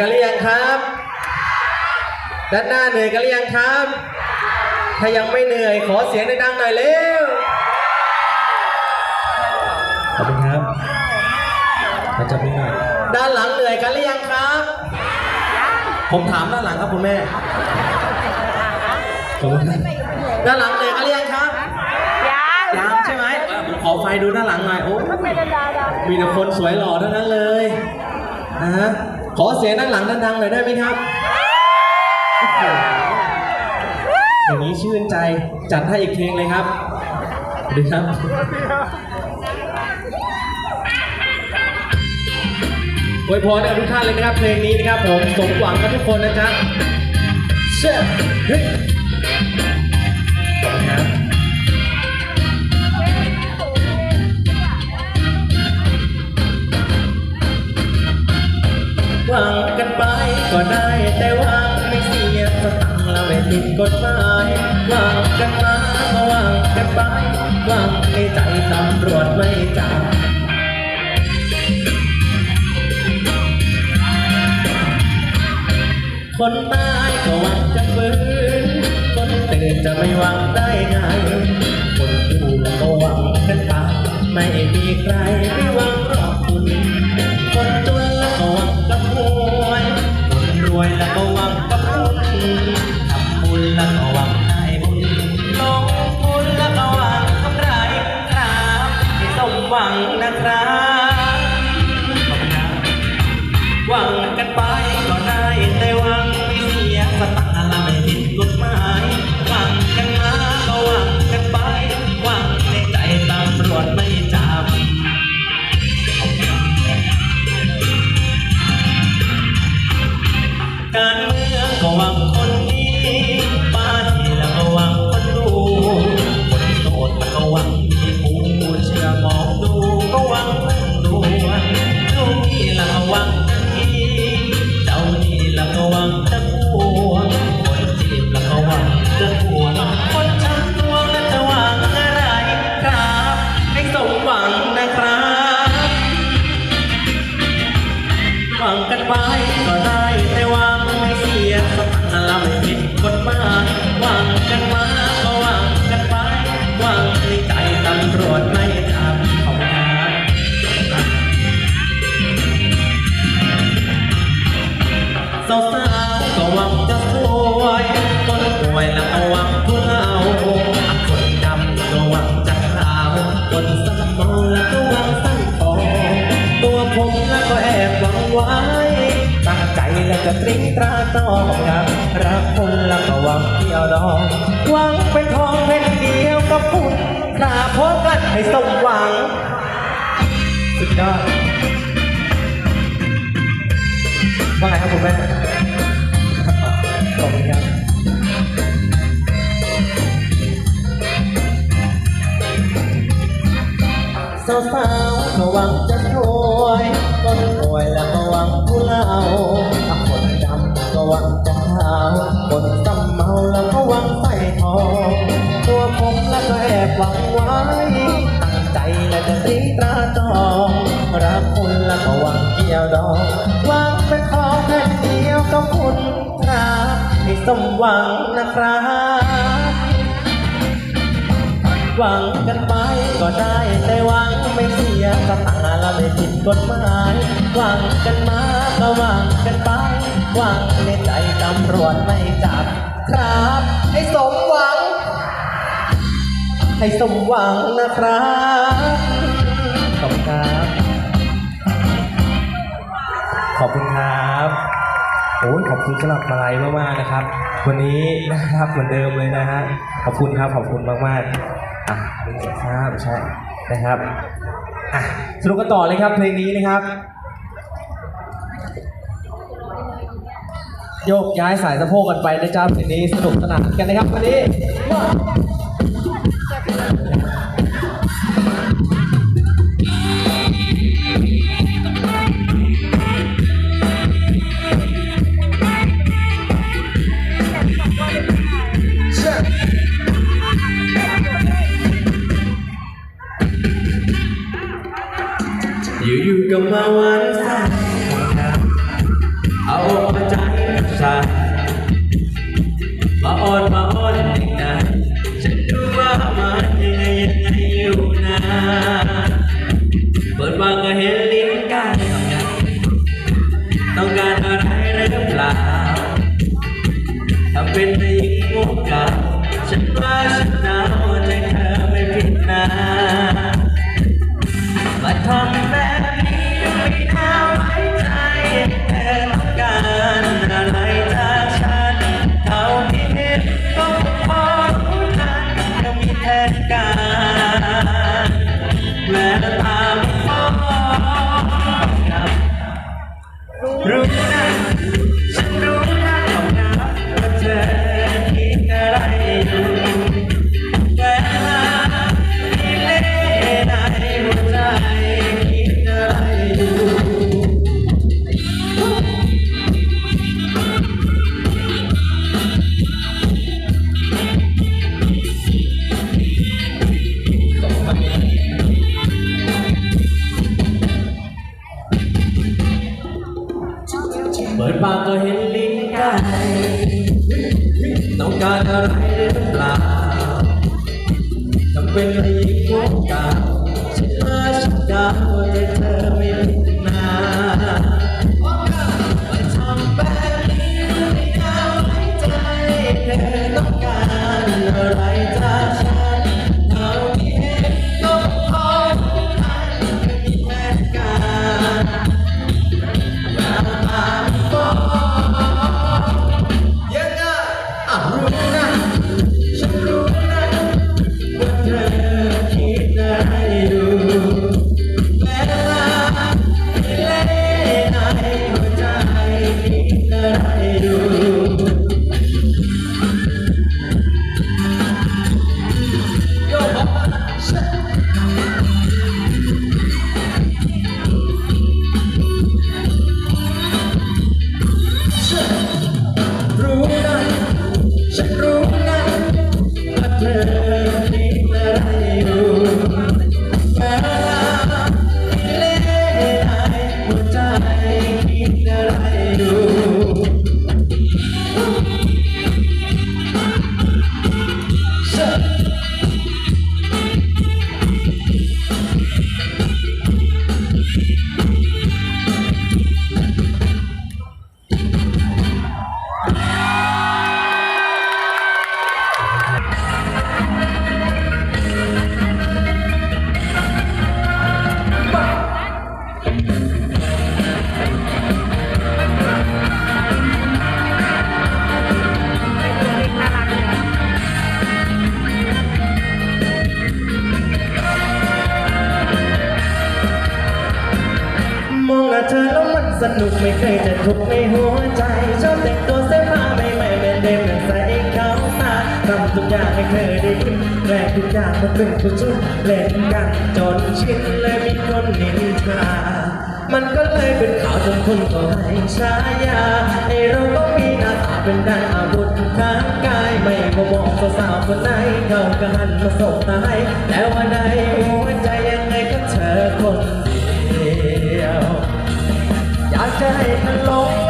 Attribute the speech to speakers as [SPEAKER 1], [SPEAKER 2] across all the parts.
[SPEAKER 1] กันหรือยังครับ ด้านหน้าเหนื่อยกันหรือยังครับ ถ้ายังไม่เหนื่อยขอเสียงดังๆหน่อยเร็ว ขอบคุณครับมาจับมือหน่อยด้านหลังเหนื่อยกันหรือยังครับ ผมถามด้านหลังครับคุณแม่ ขอบคุณครับด้านหลังเหนื่อยกันหรือยังครับ
[SPEAKER 2] ยัง
[SPEAKER 1] ยังใช่ไหมอะผมขอไฟดูด้านหลังหน่อย โอ้
[SPEAKER 2] ไม่ได้ดาดา
[SPEAKER 1] มีแต่คนสวยหล่อทั้งนั้นเลยนะฮะ ขอเสียงด้านหลังดังๆหน่อยได้ไหมครับ อย่างนี้ชื่นใจจัดให้อีกเพลงเลยครับดีครับอวยพรให้กับทุกท่านเลยนะครับเพลงนี้นะครับผมสมหวังกับทุกคนนะจ๊ะเชฟ วังกันไปก็ได้แต่วังไม่เสียสตังค์แล้วไม่ผิดกฎหมายวังกันมาก็วังกันไปวังในใจตำรวจไม่จับคนตายก็หวังจะฟื้นคนตื่นจะไม่หวังได้ไง คนอยู่ก็หวังกันตาไม่มีใครไม่หวัง ล้วก็วังกับคุณทำบุญแล้วก็วัง ตราตองครับรักคนแล้วก็หวังเที่ยวดองหวังเป็นทองเป็นเดียวกับคุณกราพบกันให้สมหวัง สุดยอดว่าไงครับคุณแม่ขอบคุณครับสาว คนซ้ำเมาแล้วก็หวังใส่ทอง ตัวผมแล้วก็แอบหวังไว้ตั้งใจและจะตีตราจองรักคุณแล้วก็หวังเกี่ยวดองหวังเป็นทองแผ่นเดียวกับคุณครับให้สมหวังนะครับหวังกันไปก็ได้แต่หวังไม่เสียสตังค์และไม่ผิดกฎหมายหวังกันมาก็หวังกันไป หวังในใจตำรวจไม่จับครับ ให้สมหวัง ให้สมหวังนะครับขอบคุณครับ ขอบคุณครับโอ้ยขอบคุณสำหรับมาลัยมากๆนะครับ วันนี้นะครับเหมือนเดิมเลยนะฮะขอบคุณครับขอบคุณมากๆอะครับใช่นะครับอะสนุกกันต่อเลยครับเพลงนี้นะครับ โยกย้ายสายสะโพกกันไปนะจ๊ะเพลงนี้สนุกสนานกันนะครับวันนี้ on my heart at night. ลาจำเป็นให้ยิ่งกว่าฉันลาฉันดาวแต่เธอไม่นา ಶರಣೆಯೂ กไม่เคยจะทุกข์ในหัวใจชอบแต่งตัวเสื้อผ้าใหม่ๆเป็นเดิมแต่ใส่เขาตาทำทุกอย่างไม่เคยได้คิดแหลทุกอย่างมันเป็นผู้ชุดเล่นกันจนชินเลยมีคนนินทามันก็เลยเป็นข่าวจนคนก็ให้ฉายาไอเราก็มีหน้าตาเป็นได้อาวุธทางกายไม่มามองสาวคนไหนเขาก็หันมาสบตาให้แต่ว่าในหัวใจยังไงก็เธอคน ใจมันลง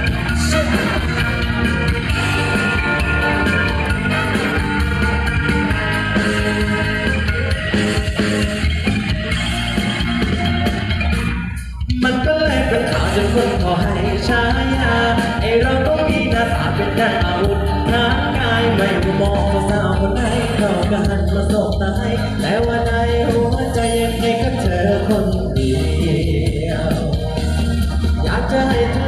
[SPEAKER 1] เป็นแค่อาวุธร่างกายไม่ได้มองสาวคนไหนเขากันมาสบตายแต่ว่าในหัวใจยังไงก็เจอคนเดียวอยากจะให้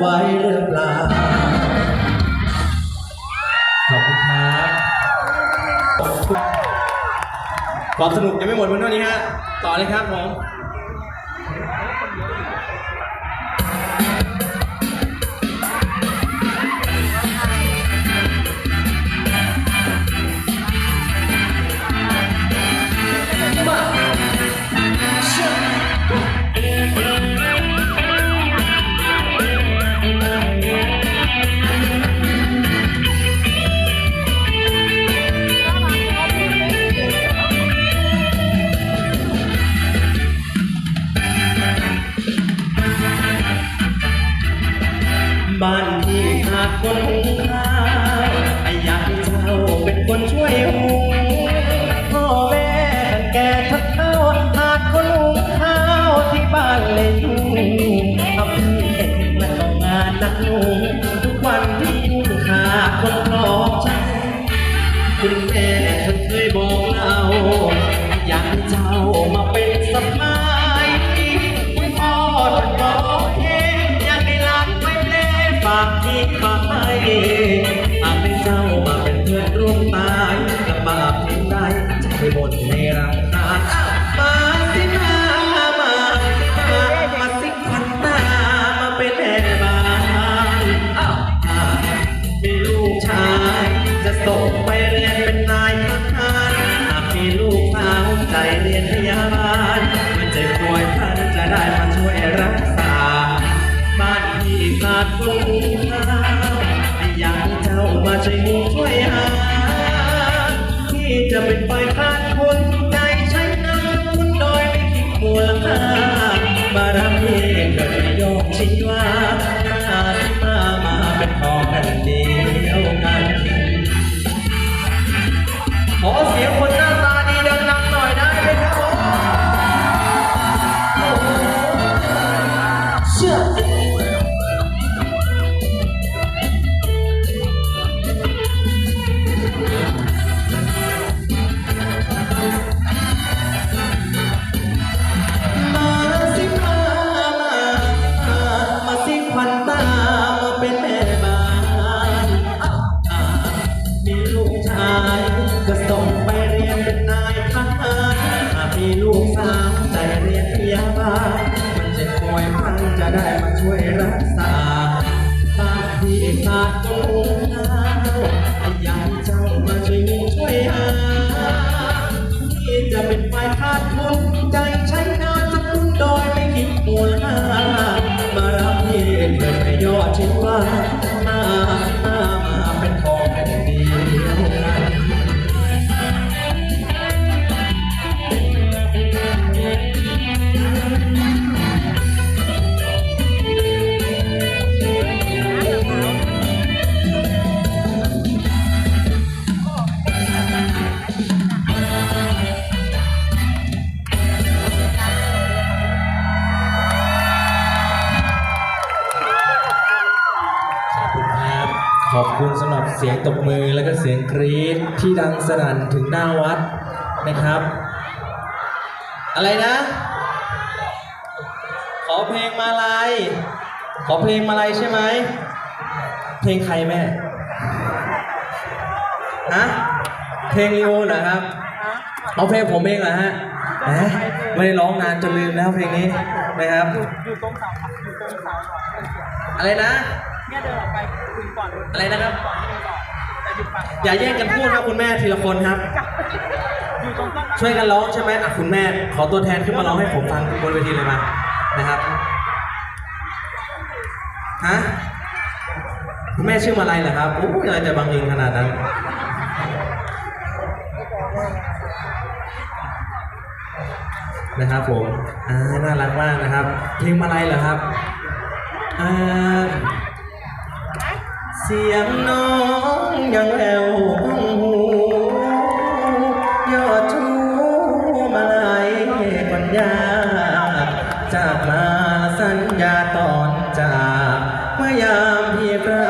[SPEAKER 1] ไว้หรือเปล่า ขอบคุณครับความสนุกยังไม่หมดเพียงเท่านี้ฮะ ต่อเลยครับผม คนหุงข้าวอยากให้เจ้าเป็นคนช่วย เสียงตบมือแล้วก็เสียงกรี๊ดที่ดังสนั่นถึงหน้าวัดนะครับ อะไรนะ ขอเพลงมาลายขอเพลงมาลายใช่ไหมเพลงใครแม่ฮะเพลงลีโอเหรอครับเอาเพลงผมเองเหรอฮะไม่ได้ร้องนานจนลืมแล้วเพลงนี้นะครับ
[SPEAKER 3] อยู่ตรง เสาครับอยู่ตรงเสาก่อน
[SPEAKER 1] อะไรนะ
[SPEAKER 3] เนี่ยเดินออกไปคุยก่อน
[SPEAKER 1] อะไรนะครับ
[SPEAKER 3] ก่อนนี่ก่อนแต่อยู่ฝั่ง
[SPEAKER 1] อย่าแย่งกันพูดครับคุณแม่ทีละคนครับ
[SPEAKER 3] อยู่ตรงต้น
[SPEAKER 1] ช่วยกันร้องใช่ไหมอะคุณแม่ ขอตัวแทนขึ้นมาร้องให้ผมฟังบนเวทีเลยมานะครับฮะคุณแม่ชื่อมาลัยเหรอครับโอ้ยอะไรจะบังเอิญขนาดนั้นนะครับผม อ่าน่ารักมากนะครับ เพลงมาลัยเหรอครับอ่าเสียงน้องยังแววหูยอดชูมาลายปัญญาจากมาสัญญาตอนจากเมื่อยามพี่พระ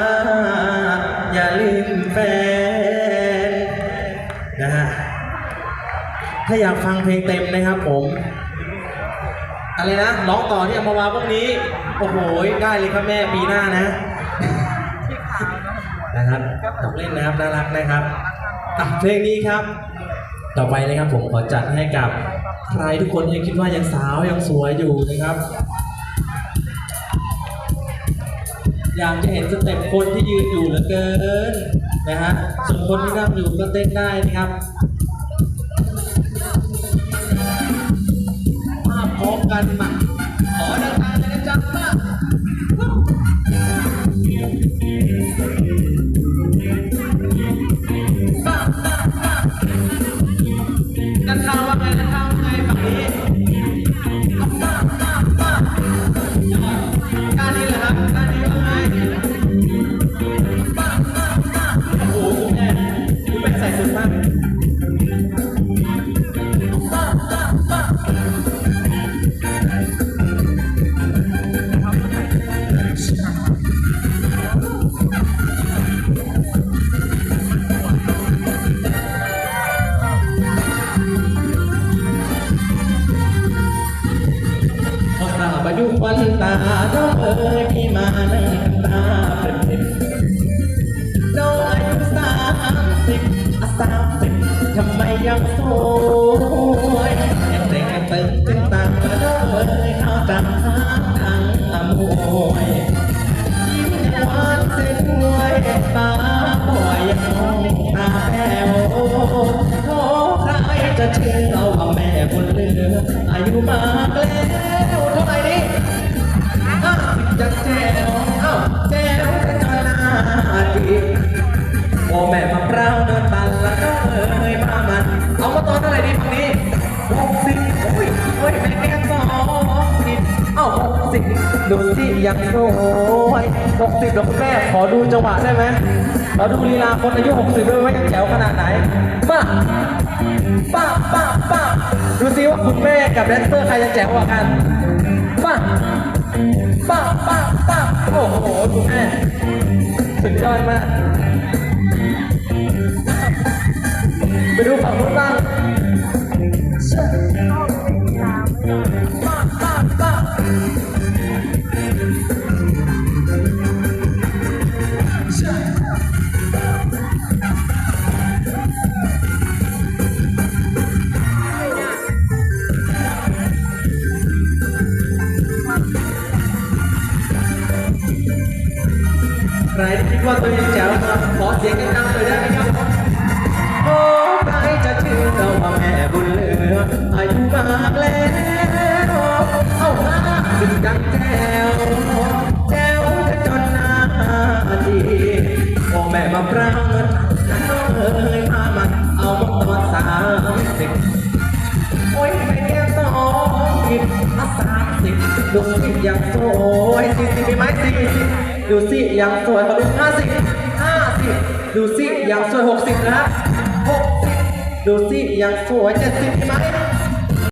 [SPEAKER 1] อย่าลืมแฟนนะฮะถ้าอยากฟังเพลงเต็มนะครับผม อะไรนะร้องต่อที่อมพวาพวกนี้ โอ้โห ได้เลยครับแม่ปีหน้านะ
[SPEAKER 3] นะ
[SPEAKER 1] ครับตกเล่นนะครับน่ารักนะครับเพลงนี้ครับ ต่อไปนะครับผมขอจัดให้กับใครทุกคนที่คิดว่ายังสาวยังสวยอยู่นะครับ อยากจะเห็นสเต็ปคนที่ยืนอยู่เหลือเกินนะฮะส่วนคนที่นั่งอยู่ก็เต้นได้นะครับ พบกันมาขอดังๆเดินะจ๊ะ ดูสิยังสวยหกสิบแล้วคุณแม่ขอดูจังหวะได้ไหมเราดูลีลาคนอายุหกสิบด้วยว่ายังแจ๋วขนาดไหนมาป้าป้าป้าดูสิว่าคุณแม่กับแดนเซอร์ใครจะแจ๋วกว่ากันมาป้าป้าป้าโอ้โหคุณแม่สุดยอดมากไปดูฝั่งนู้นบ้าง ใครคิดว่าตัวเองแจ๋วมาขอเสียงดังๆหน่อยได้ไหมครับโอ้ใครจะเชื่อว่าแม่บุญเหลืออายุมากแล้วเอาหน้าสิบดังแจ๋วแจ๋วจะจนหน้าดีโอแม่มาพร้าวเงินเอ้ยมามันเอามาตอนสามสิบโอ้ยไม่แค่สองสิบอะสาม สิบดูสิยังสวยสิสิบมีไหมสี่สิบดูสิยังสวยขอดูห้าสิบห้าสิบดูสิยังสวยหกสิบนะหกสิบดูสิยังสวยเจ็ดสิบมีไหม